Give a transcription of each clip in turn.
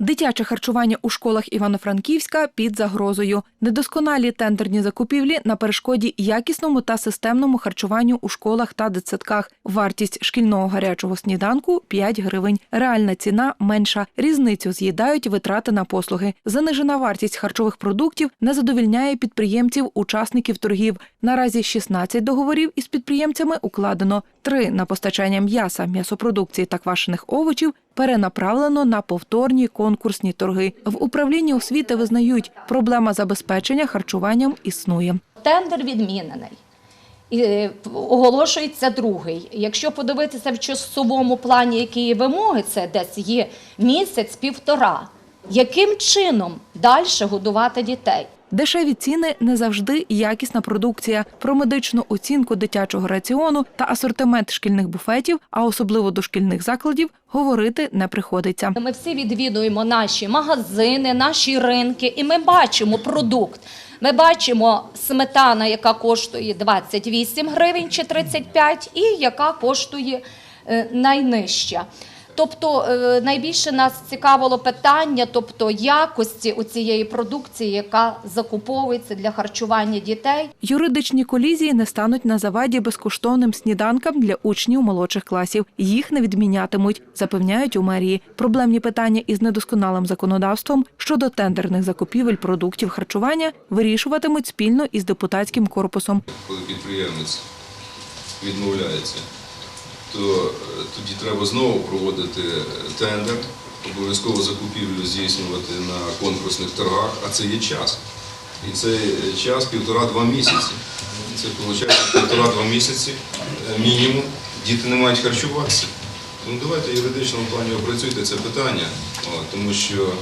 Дитяче харчування у школах Івано-Франківська під загрозою. Недосконалі тендерні закупівлі на перешкоді якісному та системному харчуванню у школах та дитсадках. Вартість шкільного гарячого сніданку 5 гривень. Реальна ціна менша. Різницю з'їдають витрати на послуги. Занижена вартість харчових продуктів не задовільняє підприємців, учасників торгів. Наразі 16 договорів із підприємцями укладено. Три на постачання м'яса, м'ясопродукції та квашених овочів перенаправлено на повторні конкурсні торги. В управлінні освіти визнають, проблема забезпечення харчуванням існує. Тендер відмінений. І е, оголошується другий. Якщо подивитися в часовому плані, які є вимоги, це десь є місяць-півтора. Яким чином далі годувати дітей? Дешеві ціни не завжди якісна продукція. Про медичну оцінку дитячого раціону та асортимент шкільних буфетів, а особливо дошкільних закладів, говорити не приходиться. Ми всі відвідуємо наші магазини, наші ринки, і ми бачимо продукт. Ми бачимо сметана, яка коштує 28 гривень чи 35, і яка коштує е, найнижча. Тобто е, найбільше нас цікавило питання, тобто якості у цієї продукції, яка закуповується для харчування дітей. Юридичні колізії не стануть на заваді безкоштовним сніданкам для учнів молодших класів. Їх не відмінятимуть, запевняють у мерії. Проблемні питання із недосконалим законодавством щодо тендерних закупівель продуктів харчування вирішуватимуть спільно із депутатським корпусом. коли підприємець відмовляється, то е, тоді треба знову проводити тендер, обов'язково закупівлю здійснювати на конкурсних торгах, а це є час. І цей час півтора-два місяці. Це виходить півтора-два місяці е, мінімум. Діти не мають харчуватися. Тому давайте в юридичному плані опрацюйте це питання, тому що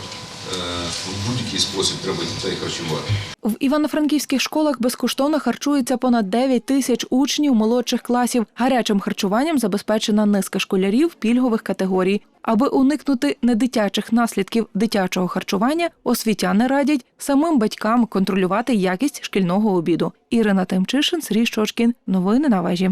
в будь-який спосіб треба дітей харчувати. В івано-франківських школах безкоштовно харчується понад 9 тисяч учнів молодших класів. Гарячим харчуванням забезпечена низка школярів пільгових категорій. Аби уникнути недитячих наслідків дитячого харчування, освітяни радять самим батькам контролювати якість шкільного обіду. Ірина Тимчишин, Сергій Щочкін. Новини на вежі.